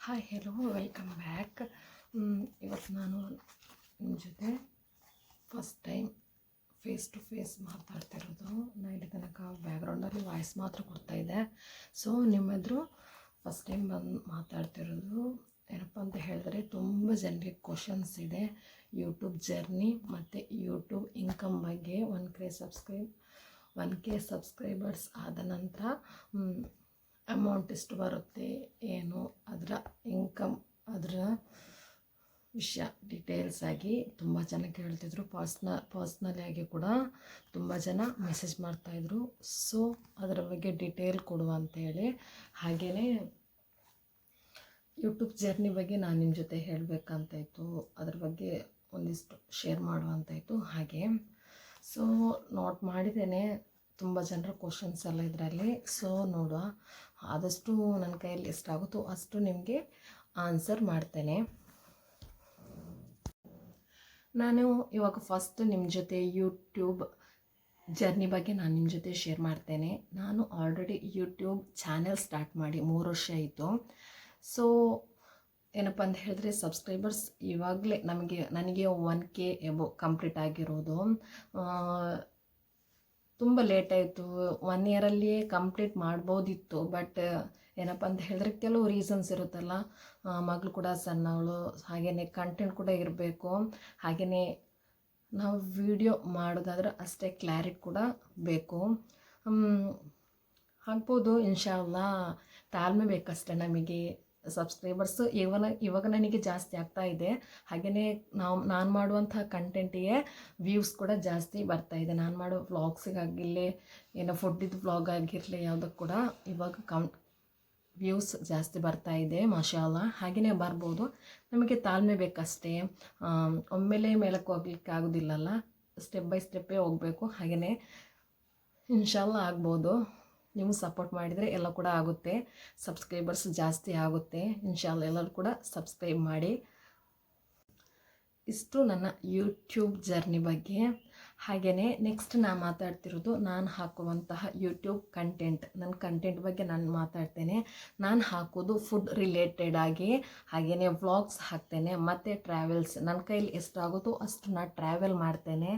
Hi hello welcome back ಇವತ್ತು ನಾನು ನಿಮ್ಮ ಜೊತೆ first time face to face ಮಾತಾಡ್ತಿರೋದು ನಾನು ಇಲ್ಲಿ ತನಕ ಬ್ಯಾಕ್ಗ್ರೌಂಡಲ್ಲಿ ವಾಯ್ಸ್ ಮಾತ್ರ ಕೊಡ್ತಾಯಿದ್ದೆ ಸೊ ನಿಮ್ಮೆದುರು ಫಸ್ಟ್ ಟೈಮ್ ಬಂದು ಮಾತಾಡ್ತಿರೋದು ಏನಪ್ಪ ಅಂತ ಹೇಳಿದ್ರೆ ತುಂಬ ಜನರಿಗೆ ಕ್ವಶನ್ಸ್ ಇದೆ. ಯೂಟ್ಯೂಬ್ ಜರ್ನಿ ಮತ್ತು ಯೂಟ್ಯೂಬ್ ಇನ್ಕಮ್ ಬಗ್ಗೆ one K subscribe one K subscribers ಆದ ನಂತರ ಅಮೌಂಟ್ ಎಷ್ಟು ಬರುತ್ತೆ ಏನು ಅದರ ಇನ್ಕಮ್ ಅದರ ವಿಷಯ ಡೀಟೇಲ್ಸ್ ಆಗಿ ತುಂಬ ಜನ ಕೇಳ್ತಿದ್ರು. ಪರ್ಸ್ನ ಪರ್ಸ್ನಲಿ ಆಗಿ ಕೂಡ ತುಂಬ ಜನ ಮೆಸೇಜ್ ಮಾಡ್ತಾಯಿದ್ರು ಸೊ ಅದರ ಬಗ್ಗೆ ಡೀಟೇಲ್ ಕೊಡುವ ಅಂತೇಳಿ ಹಾಗೆಯೇ ಯೂಟ್ಯೂಬ್ ಜರ್ನಿ ಬಗ್ಗೆ ನಾನು ನಿಮ್ಮ ಜೊತೆ ಹೇಳಬೇಕಂತ ಇತ್ತು ಅದ್ರ ಬಗ್ಗೆ ಒಂದಿಷ್ಟು ಶೇರ್ ಮಾಡುವಂತಾಯಿತು ಹಾಗೆ. ಸೊ ನೋಟ್ ಮಾಡಿದ್ದೇನೆ. ತುಂಬ ಜನರ ಕ್ವಶನ್ಸ್ ಎಲ್ಲ ಇದರಲ್ಲಿ. ಸೊ ನೋಡುವ. ಆದಷ್ಟು ನನ್ನ ಕೈಯಲ್ಲಿ ಎಷ್ಟಾಗುತ್ತೋ ಅಷ್ಟು ನಿಮಗೆ ಆನ್ಸರ್ ಮಾಡ್ತೇನೆ. ನಾನು ಇವಾಗ ಫಸ್ಟ್ ನಿಮ್ಮ ಜೊತೆ ಯೂಟ್ಯೂಬ್ ಜರ್ನಿ ಬಗ್ಗೆ ನಾನು ನಿಮ್ಮ ಜೊತೆ ಶೇರ್ ಮಾಡ್ತೇನೆ. ನಾನು ಆಲ್ರೆಡಿ ಯೂಟ್ಯೂಬ್ ಚಾನೆಲ್ ಸ್ಟಾರ್ಟ್ ಮಾಡಿ ಮೂರು ವರ್ಷ ಆಯಿತು. ಸೊ ಏನಪ್ಪ ಅಂತ ಹೇಳಿದ್ರೆ ಸಬ್ಸ್ಕ್ರೈಬರ್ಸ್ ಇವಾಗಲೇ ನಮಗೆ, ನನಗೆ ಒನ್ ಕೆ ಎಬೋ ಕಂಪ್ಲೀಟ್ ಆಗಿರೋದು. ತುಂಬ ಲೇಟ್ ಆಯಿತು. ಒನ್ ಇಯರಲ್ಲಿಯೇ ಕಂಪ್ಲೀಟ್ ಮಾಡ್ಬೋದಿತ್ತು. ಬಟ್ ಏನಪ್ಪ ಅಂತ ಹೇಳಿದ್ರೆ ಕೆಲವು ರೀಸನ್ಸ್ ಇರುತ್ತಲ್ಲ. ಮಗಳು ಕೂಡ ಸಣ್ಣವಳು ಹಾಗೆಯೇ ಕಂಟೆಂಟ್ ಕೂಡ ಇರಬೇಕು. ಹಾಗೆಯೇ ನಾವು ವಿಡಿಯೋ ಮಾಡೋದಾದ್ರೆ ಅಷ್ಟೇ ಕ್ಲಾರಿಟಿ ಕೂಡ ಬೇಕು. ಆಗ್ಬೋದು ಇನ್ಶಾಲ್ಲ ತಾಳ್ಮೆ ಬೇಕಷ್ಟೇ ನಮಗೆ. ಸಬ್ಸ್ಕ್ರೈಬರ್ಸು ಇವಾಗ ಇವಾಗ ನನಗೆ ಜಾಸ್ತಿ ಆಗ್ತಾ ಇದೆ. ಹಾಗೆಯೇ ನಾವು, ನಾನು ಮಾಡುವಂಥ ಕಂಟೆಂಟಿಗೆ ವ್ಯೂಸ್ ಕೂಡ ಜಾಸ್ತಿ ಬರ್ತಾ ಇದೆ. ನಾನು ಮಾಡೋ ವ್ಲಾಗ್ಸಿಗಾಗಿರಲಿ ಏನೋ ಫುಡ್ಡಿದ್ದು ವ್ಲಾಗ್ ಆಗಿರಲಿ ಯಾವುದಕ್ಕೆ ಕೂಡ ಇವಾಗ ಕೌಂಟ್ ವ್ಯೂಸ್ ಜಾಸ್ತಿ ಬರ್ತಾ ಇದೆ ಮಾಷಾಲ ಹಾಗೆಯೇ ಬರ್ಬೋದು. ನಮಗೆ ತಾಳ್ಮೆ ಬೇಕಷ್ಟೇ. ಒಮ್ಮೆಲೆ ಮೇಲಕ್ಕೆ ಹೋಗ್ಲಿಕ್ಕೆ ಆಗೋದಿಲ್ಲಲ್ಲ. ಸ್ಟೆಪ್ ಬೈ ಸ್ಟೆಪ್ಪೇ ಹೋಗಬೇಕು. ಹಾಗೆಯೇ ಇನ್ಶಾಲ್ಲ ಆಗ್ಬೋದು. ನೀವು ಸಪೋರ್ಟ್ ಮಾಡಿದರೆ ಎಲ್ಲ ಕೂಡ ಆಗುತ್ತೆ. ಸಬ್ಸ್ಕ್ರೈಬರ್ಸ್ ಜಾಸ್ತಿ ಆಗುತ್ತೆ. ಇನ್ಶಾಲ್ಲ ಎಲ್ಲರೂ ಕೂಡ ಸಬ್ಸ್ಕ್ರೈಬ್ ಮಾಡಿ. ಇಷ್ಟು ನನ್ನ ಯೂಟ್ಯೂಬ್ ಜರ್ನಿ ಬಗ್ಗೆ. ಹಾಗೆಯೇ ನೆಕ್ಸ್ಟ್ ನಾನು ಮಾತಾಡ್ತಿರೋದು ನಾನು ಹಾಕುವಂತಹ ಯೂಟ್ಯೂಬ್ ಕಂಟೆಂಟ್ ನನ್ನ ಕಂಟೆಂಟ್ ಬಗ್ಗೆ ನಾನು ಮಾತಾಡ್ತೇನೆ. ನಾನು ಹಾಕೋದು ಫುಡ್ ರಿಲೇಟೆಡ್ ಆಗಿ. ಹಾಗೆಯೇ ವ್ಲಾಗ್ಸ್ ಹಾಕ್ತೇನೆ, ಮತ್ತು ಟ್ರಾವೆಲ್ಸ್ ನನ್ನ ಕೈಲಿ ಎಷ್ಟಾಗುತ್ತೋ ಅಷ್ಟು ನಾನು ಟ್ರಾವೆಲ್ ಮಾಡ್ತೇನೆ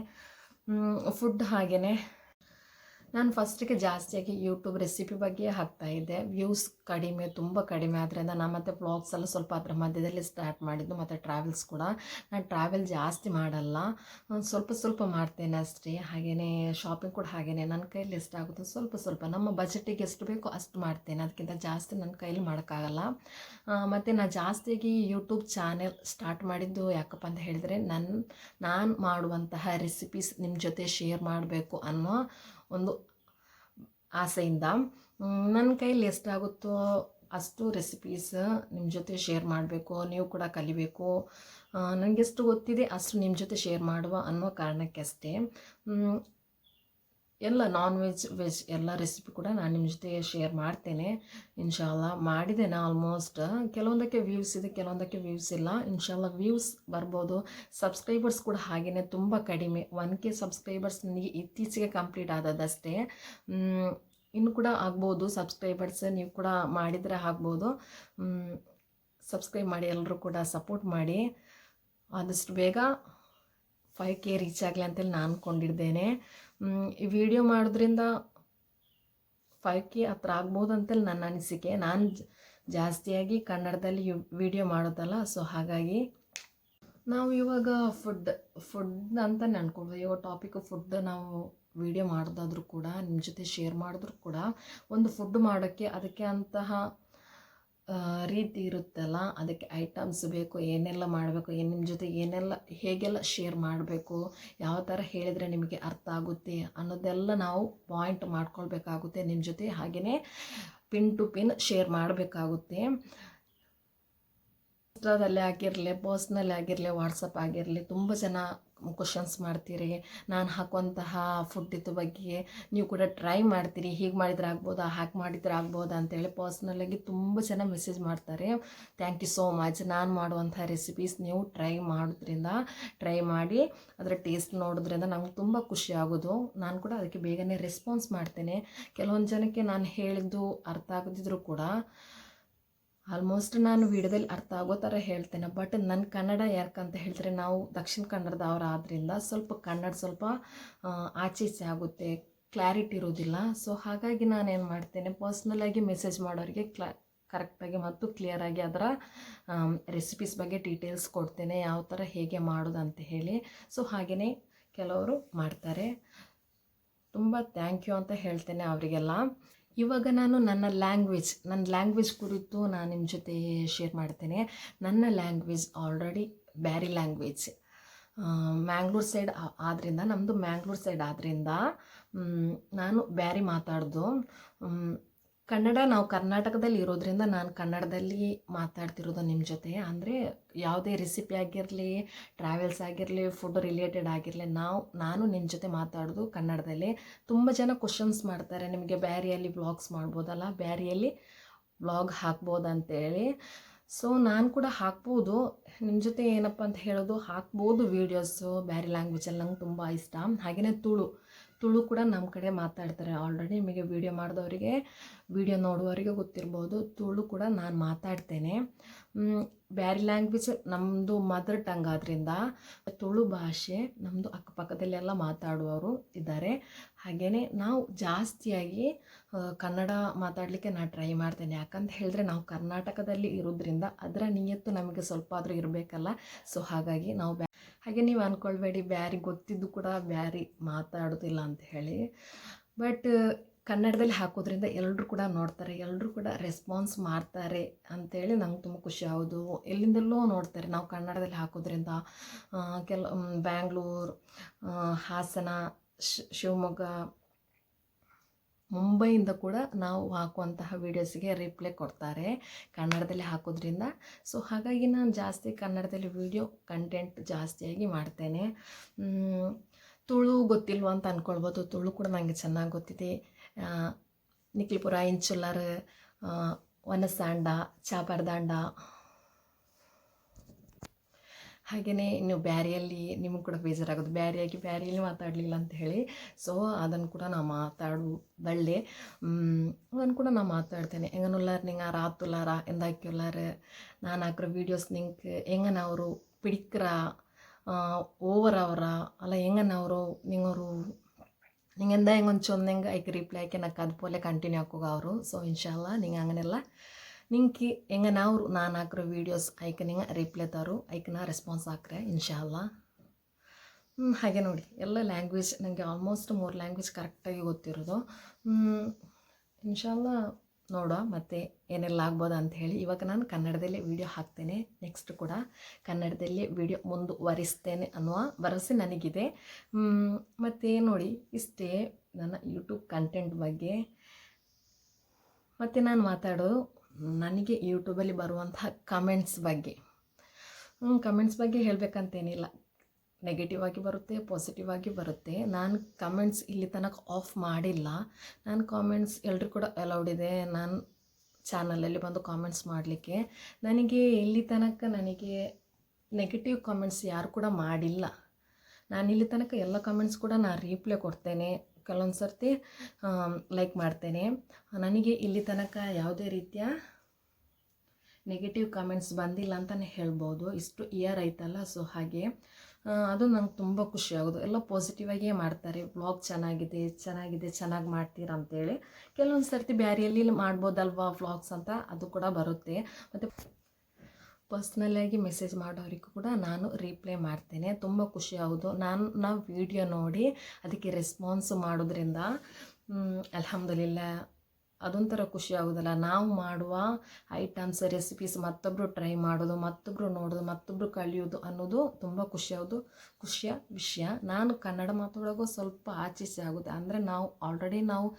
ಫುಡ್ ಹಾಗೆಯೇ ನಾನು ಫಸ್ಟಿಗೆ ಜಾಸ್ತಿಯಾಗಿ ಯೂಟ್ಯೂಬ್ ರೆಸಿಪಿ ಬಗ್ಗೆ ಹಾಕ್ತಾಯಿದ್ದೆ ವ್ಯೂಸ್ ಕಡಿಮೆ, ತುಂಬ ಕಡಿಮೆ ಆದ್ದರಿಂದ ನಾನು ಮತ್ತು ಬ್ಲಾಗ್ಸ್ ಎಲ್ಲ ಸ್ವಲ್ಪ ಅದರ ಮಧ್ಯದಲ್ಲಿ ಸ್ಟಾರ್ಟ್ ಮಾಡಿದ್ದು, ಮತ್ತು ಟ್ರಾವೆಲ್ಸ್ ಕೂಡ. ನಾನು ಟ್ರಾವೆಲ್ ಜಾಸ್ತಿ ಮಾಡಲ್ಲ. ಸ್ವಲ್ಪ ಸ್ವಲ್ಪ ಮಾಡ್ತೇನೆ ಅಷ್ಟೇ. ಹಾಗೆಯೇ ಶಾಪಿಂಗ್ ಕೂಡ ಹಾಗೆಯೇ ನನ್ನ ಕೈಯಲ್ಲಿ ಎಷ್ಟಾಗುತ್ತೋ ಸ್ವಲ್ಪ ಸ್ವಲ್ಪ. ನಮ್ಮ ಬಜೆಟಿಗೆ ಎಷ್ಟು ಬೇಕೋ ಅಷ್ಟು ಮಾಡ್ತೇನೆ. ಅದಕ್ಕಿಂತ ಜಾಸ್ತಿ ನನ್ನ ಕೈಯಲ್ಲಿ ಮಾಡೋಕ್ಕಾಗಲ್ಲ. ಮತ್ತು ನಾನು ಜಾಸ್ತಿಯಾಗಿ ಯೂಟ್ಯೂಬ್ ಚಾನೆಲ್ ಸ್ಟಾರ್ಟ್ ಮಾಡಿದ್ದು ಯಾಕಪ್ಪ ಅಂತ ಹೇಳಿದರೆ ನನ್ನ ನಾನು ಮಾಡುವಂತಹ ರೆಸಿಪೀಸ್ ನಿಮ್ಮ ಜೊತೆ ಶೇರ್ ಮಾಡಬೇಕು ಅನ್ನೋ ಒಂದು ಆಸೆಯಿಂದ. ನನ್ನ ಕೈಲಿ ಎಷ್ಟಾಗುತ್ತೋ ಅಷ್ಟು ರೆಸಿಪೀಸ್ ನಿಮ್ಮ ಜೊತೆ ಶೇರ್ ಮಾಡಬೇಕು, ನೀವು ಕೂಡ ಕಲಿಬೇಕು. ನನಗೆಷ್ಟು ಗೊತ್ತಿದೆ ಅಷ್ಟು ನಿಮ್ಮ ಜೊತೆ ಶೇರ್ ಮಾಡುವ ಅನ್ನೋ ಕಾರಣಕ್ಕೆ ಅಷ್ಟೇ. ಎಲ್ಲ ನಾನ್ ವೆಜ್ ವೆಜ್ ಎಲ್ಲ ರೆಸಿಪಿ ಕೂಡ ನಾನು ನಿಮ್ಮ ಜೊತೆ ಶೇರ್ ಮಾಡ್ತೇನೆ. ಇನ್ಶಾಲ್ಲ ಮಾಡಿದ್ದೇನೆ ಆಲ್ಮೋಸ್ಟ್ ಕೆಲವೊಂದಕ್ಕೆ ವ್ಯೂಸ್ ಇದೆ, ಕೆಲವೊಂದಕ್ಕೆ ವ್ಯೂಸ್ ಇಲ್ಲ. ಇನ್ಶಾಲ್ಲ ವ್ಯೂಸ್ ಬರ್ಬೋದು. ಸಬ್ಸ್ಕ್ರೈಬರ್ಸ್ ಕೂಡ ಹಾಗೆಯೇ ತುಂಬ ಕಡಿಮೆ. ಒನ್ ಕೆ ಸಬ್ಸ್ಕ್ರೈಬರ್ಸ್ ನನಗೆ ಇತ್ತೀಚೆಗೆ ಕಂಪ್ಲೀಟ್ ಆದದಷ್ಟೇ ಇನ್ನು ಕೂಡ ಆಗ್ಬೋದು ಸಬ್ಸ್ಕ್ರೈಬರ್ಸ್ ನೀವು ಕೂಡ ಮಾಡಿದರೆ ಆಗ್ಬೋದು. ಸಬ್ಸ್ಕ್ರೈಬ್ ಮಾಡಿ ಎಲ್ಲರೂ ಕೂಡ ಸಪೋರ್ಟ್ ಮಾಡಿ. ಆದಷ್ಟು ಬೇಗ ಫೈವ್ ಕೆ ರೀಚ್ ಆಗಲಿ ಅಂತೇಳಿ ನಾನು ಅಂದ್ಕೊಂಡಿದ್ದೇನೆ ಈ ವಿಡಿಯೋ ಮಾಡೋದ್ರಿಂದ ಫೈವ್ ಕೆ ಹತ್ರ ಆಗ್ಬೋದು ಅಂತೇಳಿ ನನ್ನ ಅನಿಸಿಕೆ. ನಾನು ಜಾಸ್ತಿಯಾಗಿ ಕನ್ನಡದಲ್ಲಿ ವಿಡಿಯೋ ಮಾಡೋದಲ್ಲ ಸೊ ಹಾಗಾಗಿ ನಾವು ಇವಾಗ ಫುಡ್ ಫುಡ್ ಅಂತ ಅನ್ಕೊಳ್ಬೋದು ಇವಾಗ ಟಾಪಿಕ್ ಫುಡ್ ನಾವು ವಿಡಿಯೋ ಮಾಡೋದಾದ್ರೂ ಕೂಡ ನಿಮ್ಮ ಜೊತೆ ಶೇರ್ ಮಾಡಿದ್ರು ಕೂಡ, ಒಂದು ಫುಡ್ ಮಾಡೋಕ್ಕೆ ಅದಕ್ಕೆ ಅಂತಹ ರೀತಿ ಇರುತ್ತಲ್ಲ, ಅದಕ್ಕೆ ಐಟಮ್ಸ್ ಬೇಕು, ಏನೆಲ್ಲ ಮಾಡಬೇಕು, ಏನು ನಿಮ್ಮ ಜೊತೆ ಏನೆಲ್ಲ, ಹೇಗೆಲ್ಲ ಶೇರ್ ಮಾಡಬೇಕು, ಯಾವ ಥರ ಹೇಳಿದರೆ ನಿಮಗೆ ಅರ್ಥ ಆಗುತ್ತೆ ಅನ್ನೋದೆಲ್ಲ ನಾವು ಪಾಯಿಂಟ್ ಮಾಡ್ಕೊಳ್ಬೇಕಾಗುತ್ತೆ ನಿಮ್ಮ ಜೊತೆ ಹಾಗೆಯೇ ಪಿನ್ ಟು ಪಿನ್ ಶೇರ್ ಮಾಡಬೇಕಾಗುತ್ತೆ. ಇನ್ಸ್ಟಾದಲ್ಲಿ ಆಗಿರಲಿ ಪರ್ಸ್ನಲ್ಲಿ ಆಗಿರಲಿ ವಾಟ್ಸಪ್ ಆಗಿರಲಿ, ತುಂಬ ಜನ ಕ್ವಶನ್ಸ್ ಮಾಡ್ತೀರಿ. ನಾನು ಹಾಕುವಂತಹ ಫುಡ್ಡಿದ್ದು ಬಗ್ಗೆ ನೀವು ಕೂಡ ಟ್ರೈ ಮಾಡ್ತೀರಿ. ಹೀಗೆ ಮಾಡಿದ್ರೆ ಆಗ್ಬೋದಾ? ಹಾಕಿ ಮಾಡಿದ್ರೆ ಆಗ್ಬೋದಾ? ಅಂತೇಳಿ ಪರ್ಸ್ನಲ್ಲಾಗಿ ತುಂಬ ಜನ ಮೆಸೇಜ್ ಮಾಡ್ತಾರೆ. ಥ್ಯಾಂಕ್ ಯು ಸೋ ಮಚ್ ನಾನು ಮಾಡುವಂಥ ರೆಸಿಪೀಸ್ ನೀವು ಟ್ರೈ ಮಾಡೋದ್ರಿಂದ ಟ್ರೈ ಮಾಡಿ, ಅದರ ಟೇಸ್ಟ್ ನೋಡೋದ್ರಿಂದ ನಮ್ಗೆ ತುಂಬ ಖುಷಿ ಆಗೋದು. ನಾನು ಕೂಡ ಅದಕ್ಕೆ ಬೇಗನೆ ರೆಸ್ಪಾನ್ಸ್ ಮಾಡ್ತೇನೆ. ಕೆಲವೊಂದು ಜನಕ್ಕೆ ನಾನು ಹೇಳಿದ್ದು ಅರ್ಥ ಆಗದಿದ್ದರೂ ಕೂಡ ಆಲ್ಮೋಸ್ಟ್ ನಾನು ವಿಡಿಯೋದಲ್ಲಿ ಅರ್ಥ ಆಗೋ ಥರ ಹೇಳ್ತೇನೆ. ಬಟ್ ನನ್ನ ಕನ್ನಡ ಯಾಕಂತ ಹೇಳಿದ್ರೆ ನಾವು ದಕ್ಷಿಣ ಕನ್ನಡದವ್ರು ಆದ್ದರಿಂದ ಸ್ವಲ್ಪ ಕನ್ನಡ ಸ್ವಲ್ಪ ಆಚೆ ಆಗುತ್ತೆ ಕ್ಲಾರಿಟಿ ಇರೋದಿಲ್ಲ ಸೊ ಹಾಗಾಗಿ ನಾನೇನು ಮಾಡ್ತೇನೆ ಪರ್ಸ್ನಲಾಗಿ ಮೆಸೇಜ್ ಮಾಡೋರಿಗೆ ಕ್ಲಾ ಕರೆಕ್ಟಾಗಿ ಮತ್ತು ಕ್ಲಿಯರಾಗಿ ಅದರ ರೆಸಿಪೀಸ್ ಬಗ್ಗೆ ಡೀಟೇಲ್ಸ್ ಕೊಡ್ತೇನೆ, ಯಾವ ಥರ ಹೇಗೆ ಮಾಡೋದು ಅಂತ ಹೇಳಿ. ಸೊ ಹಾಗೆಯೇ ಕೆಲವರು ಮಾಡ್ತಾರೆ. ತುಂಬ ಥ್ಯಾಂಕ್ ಯು ಅಂತ ಹೇಳ್ತೇನೆ ಅವರಿಗೆಲ್ಲ. ಇವಾಗ ನಾನು ನನ್ನ ಲ್ಯಾಂಗ್ವೇಜ್ ನನ್ನ ಲ್ಯಾಂಗ್ವೇಜ್ ಕುರಿತು ನಾನು ನಿಮ್ಮ ಜೊತೆ ಶೇರ್ ಮಾಡ್ತೇನೆ. ನನ್ನ language already Beary language Mangalore side ಆದ್ದರಿಂದ ನಮ್ಮದು ಮ್ಯಾಂಗ್ಳೂರ್ ಸೈಡ್ ಆದ್ದರಿಂದ ನಾನು ಬ್ಯಾರಿ ಮಾತಾಡ್ದು ಕನ್ನಡ ನಾವು ಕರ್ನಾಟಕದಲ್ಲಿ ಇರೋದ್ರಿಂದ ನಾನು ಕನ್ನಡದಲ್ಲಿ ಮಾತಾಡ್ತಿರೋದು ನಿಮ್ಮ ಜೊತೆ. ಅಂದರೆ ಯಾವುದೇ ರೆಸಿಪಿ ಆಗಿರಲಿ ಟ್ರಾವೆಲ್ಸ್ ಆಗಿರಲಿ ಫುಡ್ ರಿಲೇಟೆಡ್ ಆಗಿರಲಿ, ನಾವು, ನಾನು ನಿಮ್ಮ ಜೊತೆ ಮಾತಾಡೋದು ಕನ್ನಡದಲ್ಲಿ. ತುಂಬ ಜನ ಕ್ವಶನ್ಸ್ ಮಾಡ್ತಾರೆ, ನಿಮಗೆ ಬ್ಯಾರಿಯಲ್ಲಿ ವ್ಲಾಗ್ಸ್ ಮಾಡ್ಬೋದಲ್ಲ, ಬ್ಯಾರಿಯಲ್ಲಿ ವ್ಲಾಗ್ ಹಾಕ್ಬೋದು ಅಂತೇಳಿ ಸೊ ನಾನು ಕೂಡ ಹಾಕ್ಬೋದು. ನಿಮ್ಮ ಜೊತೆ ಏನಪ್ಪ ಅಂತ ಹೇಳೋದು, ಹಾಕ್ಬೋದು ವೀಡಿಯೋಸು ಬ್ಯಾರಿ ಲ್ಯಾಂಗ್ವೇಜಲ್ಲಿ ನಂಗೆ ತುಂಬ ಇಷ್ಟ. ಹಾಗೆಯೇ ತುಳು. ತುಳು ಕೂಡ ನಮ್ಮ ಕಡೆ ಮಾತಾಡ್ತಾರೆ. ಆಲ್ರೆಡಿ ನಿಮಗೆ ವೀಡಿಯೋ ಮಾಡಿದವರಿಗೆ ವೀಡಿಯೋ ನೋಡುವವರಿಗೆ ಗೊತ್ತಿರ್ಬೋದು. ತುಳು ಕೂಡ ನಾನು ಮಾತಾಡ್ತೇನೆ. ಬೇರೆ ಲ್ಯಾಂಗ್ವೇಜ್ ನಮ್ಮದು ಮದರ್ ಟಂಗ್ ಆದ್ದರಿಂದ ತುಳು ಭಾಷೆ ನಮ್ಮದು ಅಕ್ಕಪಕ್ಕದಲ್ಲೆಲ್ಲ ಮಾತಾಡುವವರು ಇದ್ದಾರೆ. ಹಾಗೆಯೇ ನಾವು ಜಾಸ್ತಿಯಾಗಿ ಕನ್ನಡ ಮಾತಾಡಲಿಕ್ಕೆ ನಾನು ಟ್ರೈ ಮಾಡ್ತೇನೆ. ಯಾಕಂತ ಹೇಳಿದ್ರೆ ನಾವು ಕರ್ನಾಟಕದಲ್ಲಿ ಇರೋದ್ರಿಂದ ಅದರ ನಿಯತ್ತು ನಮಗೆ ಸ್ವಲ್ಪ ಆದರೂ ಇರಬೇಕಲ್ಲ. ಸೊ ಹಾಗಾಗಿ ನಾವು ಹಾಗೆ ನೀವು ಅಂದ್ಕೊಳ್ಬೇಡಿ ಬ್ಯಾರಿ ಗೊತ್ತಿದ್ದು ಕೂಡ ಬ್ಯಾರಿ ಮಾತಾಡೋದಿಲ್ಲ ಅಂತ ಹೇಳಿ. ಬಟ್ ಕನ್ನಡದಲ್ಲಿ ಹಾಕೋದ್ರಿಂದ ಎಲ್ಲರೂ ಕೂಡ ನೋಡ್ತಾರೆ ಎಲ್ಲರೂ ಕೂಡ ರೆಸ್ಪಾನ್ಸ್ ಮಾಡ್ತಾರೆ ಅಂತೇಳಿ ನಂಗೆ ತುಂಬ ಖುಷಿ ಹೌದು ಎಲ್ಲಿಂದಲೂ ನೋಡ್ತಾರೆ, ನಾವು ಕನ್ನಡದಲ್ಲಿ ಹಾಕೋದ್ರಿಂದ ಕೆಲ ಬ್ಯಾಂಗ್ಳೂರು ಹಾಸನ ಶಿವಮೊಗ್ಗ ಮುಂಬೈಯಿಂದ ಕೂಡ ನಾವು ಹಾಕುವಂತಹ ವೀಡಿಯೋಸ್ಗೆ ರಿಪ್ಲೈ ಕೊಡ್ತಾರೆ ಕನ್ನಡದಲ್ಲಿ ಹಾಕೋದ್ರಿಂದ. ಸೊ ಹಾಗಾಗಿ ನಾನು ಜಾಸ್ತಿ ಕನ್ನಡದಲ್ಲಿ ವೀಡಿಯೋ ಕಂಟೆಂಟ್ ಜಾಸ್ತಿಯಾಗಿ ಮಾಡ್ತೇನೆ. ತುಳು ಗೊತ್ತಿಲ್ವ ಅಂತ ಅಂದ್ಕೊಳ್ಬೋದು ತುಳು ಕೂಡ ನನಗೆ ಚೆನ್ನಾಗಿ ಗೊತ್ತಿದೆ. ನಿಖಿಲ್ಪುರ ಆ, ವನಸಾಂಡ ಚಾಪರ್ದಾಂಡ ಹಾಗೆಯೇ ಇನ್ನು ಬ್ಯಾರಿಯಲ್ಲಿ ನಿಮಗೆ ಕೂಡ ಬೇಜಾರಾಗೋದು. ಬ್ಯಾರಿಯಾಗಿ ಬ್ಯಾರಿಯಲ್ಲಿ ಮಾತಾಡಲಿಲ್ಲ ಅಂತ ಹೇಳಿ. ಸೊ ಅದನ್ನು ಕೂಡ ನಾನು ಮಾತಾಡು, ಬಳ್ಳೆ. ಅದನ್ನು ಕೂಡ ನಾನು ಮಾತಾಡ್ತೇನೆ. ಎಂಗನೊಲ್ಲಾರ ನಿಂಗಾರ ಆತುಲಾರ ಎಂದಾಕ್ಯೊಲ್ಲಾರ? ನಾನು ಹಾಕಿರೋ ವೀಡಿಯೋಸ್ ಹೆಂಗನ ಅವರು ಪಿಡಿಕ್ರ ಓವರ್ ಅವರ? ಅಲ್ಲ ಹೆಂಗನವರು ನಿಂಗವರು ನಿಂಗೆಂದ ಚೊಂದ ಹೆಂಗೆ ಐಕ್ ರಿಪ್ಲೈ ಆಕೆ ನಕ್ಕ ಅದು ಪೋಲೆ ಕಂಟಿನ್ಯೂ ಹಾಕೋಗ ಅವರು. ಸೊ ಇನ್ಶಾಲ್ಲ ನಿಂಗೆ ಹಂಗನೆಲ್ಲ ನಿಂಗೆ ಹೆಂಗ ಅವರು ನಾನು ಹಾಕಿರೋ ವೀಡಿಯೋಸ್ ಐಕೆ ನಿಂಗೆ ರಿಪ್ಲೈ ತರು ಐಕನ ರೆಸ್ಪಾನ್ಸ್ ಹಾಕ್ರೆ ಇನ್ಶಾಲ್ಲ ಹಾಗೆ ನೋಡಿ. ಎಲ್ಲ ಲ್ಯಾಂಗ್ವೇಜ್ ನನಗೆ ಆಲ್ಮೋಸ್ಟ್ ಮೂರು ಲ್ಯಾಂಗ್ವೇಜ್ ಕರೆಕ್ಟಾಗಿ ಗೊತ್ತಿರೋದು. ಇನ್ಶಾಲ್ಲ ನೋಡುವ ಮತ್ತು ಏನೆಲ್ಲ ಆಗ್ಬೋದು ಅಂತ ಹೇಳಿ. ಇವಾಗ ನಾನು ಕನ್ನಡದಲ್ಲೇ ವೀಡಿಯೋ ಹಾಕ್ತೇನೆ. ನೆಕ್ಸ್ಟ್ ಕೂಡ ಕನ್ನಡದಲ್ಲೇ ವಿಡಿಯೋ ಮುಂದುವರಿಸ್ತೇನೆ ಅನ್ನುವ ಭರವಸೆ ನನಗಿದೆ. ಮತ್ತು ನೋಡಿ, ಇಷ್ಟೇ ನನ್ನ ಯೂಟ್ಯೂಬ್ ಕಂಟೆಂಟ್ ಬಗ್ಗೆ. ಮತ್ತು ನಾನು ಮಾತಾಡೋದು ನನಗೆ ಯೂಟ್ಯೂಬಲ್ಲಿ ಬರುವಂತಹ ಕಮೆಂಟ್ಸ್ ಬಗ್ಗೆ. ಕಮೆಂಟ್ಸ್ ಬಗ್ಗೆ ಹೇಳಬೇಕಂತೇನಿಲ್ಲ. ನೆಗೆಟಿವ್ ಆಗಿ ಬರುತ್ತೆ ಪಾಸಿಟಿವ್ ಆಗಿ ಬರುತ್ತೆ. ನಾನು ಕಮೆಂಟ್ಸ್ ಇಲ್ಲಿ ತನಕ ಆಫ್ ಮಾಡಿಲ್ಲ. ನಾನು ಕಾಮೆಂಟ್ಸ್ ಎಲ್ಲರೂ ಕೂಡ ಅಲೌಡ್ ಇದೆ. ನಾನು ಚಾನಲಲ್ಲಿ ಬಂದು ಕಾಮೆಂಟ್ಸ್ ಮಾಡಲಿಕ್ಕೆ. ನನಗೆ ಇಲ್ಲಿ ತನಕ ನನಗೆ ನೆಗೆಟಿವ್ ಕಾಮೆಂಟ್ಸ್ ಯಾರು ಕೂಡ ಮಾಡಿಲ್ಲ. ನಾನು ಇಲ್ಲಿ ತನಕ ಎಲ್ಲ ಕಾಮೆಂಟ್ಸ್ ಕೂಡ ನಾನು ರೀಪ್ಲೈ ಕೊಡ್ತೇನೆ. ಕೆಲವೊಂದು ಸರ್ತಿ ಲೈಕ್ ಮಾಡ್ತೇನೆ. ನನಗೆ ಇಲ್ಲಿ ತನಕ ಯಾವುದೇ ರೀತಿಯ ನೆಗೆಟಿವ್ ಕಾಮೆಂಟ್ಸ್ ಬಂದಿಲ್ಲ ಅಂತಲೇ ಹೇಳ್ಬೋದು. ಇಷ್ಟು ಇಯರ್ ಆಯ್ತಲ್ಲ ಸೊ ಹಾಗೆ ಅದು ನಂಗೆ ತುಂಬ ಖುಷಿ ಆಗೋದು. ಎಲ್ಲ ಪಾಸಿಟಿವ್ ಆಗಿಯೇ ಮಾಡ್ತಾರೆ. ವ್ಲಾಗ್ ಚೆನ್ನಾಗಿದೆ ಚೆನ್ನಾಗಿದೆ, ಚೆನ್ನಾಗಿ ಮಾಡ್ತೀರಾ ಅಂತೇಳಿ. ಕೆಲವೊಂದು ಸರ್ತಿ ಬ್ಯಾರಿಯಲ್ಲಿ ಮಾಡ್ಬೋದಲ್ವಾ ವ್ಲಾಗ್ಸ್ ಅಂತ? ಅದು ಕೂಡ ಬರುತ್ತೆ. ಮತ್ತು ಪರ್ಸ್ನಲ್ಲಾಗಿ ಮೆಸೇಜ್ ಮಾಡೋರಿಗೂ ಕೂಡ ನಾನು ರೀಪ್ಲೈ ಮಾಡ್ತೇನೆ. ತುಂಬ ಖುಷಿ ಆಗೋದು. ನಾನು, ನಾವು ವಿಡಿಯೋ ನೋಡಿ, ಅದಕ್ಕೆ ರೆಸ್ಪಾನ್ಸ್ ಮಾಡೋದ್ರಿಂದ ಅಲ್ಹಮ್ದುಲಿಲ್ಲ ಅದೊಂಥರ ಖುಷಿ ಆಗೋದಲ್ಲ. ನಾವು ಮಾಡುವ ಐಟಮ್ಸ್ ರೆಸಿಪೀಸ್ ಮತ್ತೊಬ್ಬರು ಟ್ರೈ ಮಾಡೋದು ಮತ್ತೊಬ್ಬರು ನೋಡೋದು ಮತ್ತೊಬ್ಬರು ಕಲಿಯೋದು ಅನ್ನೋದು ತುಂಬ ಖುಷಿಯಾಗೋದು ಖುಷಿಯ ವಿಷಯ. ನಾನು ಕನ್ನಡ ಮಾತಾಡೋಕ್ಕೂ ಸ್ವಲ್ಪ ಆಚೀಚೆ ಆಗುತ್ತೆ. ಅಂದರೆ ನಾವು ಆಲ್ರೆಡಿ ನಾವು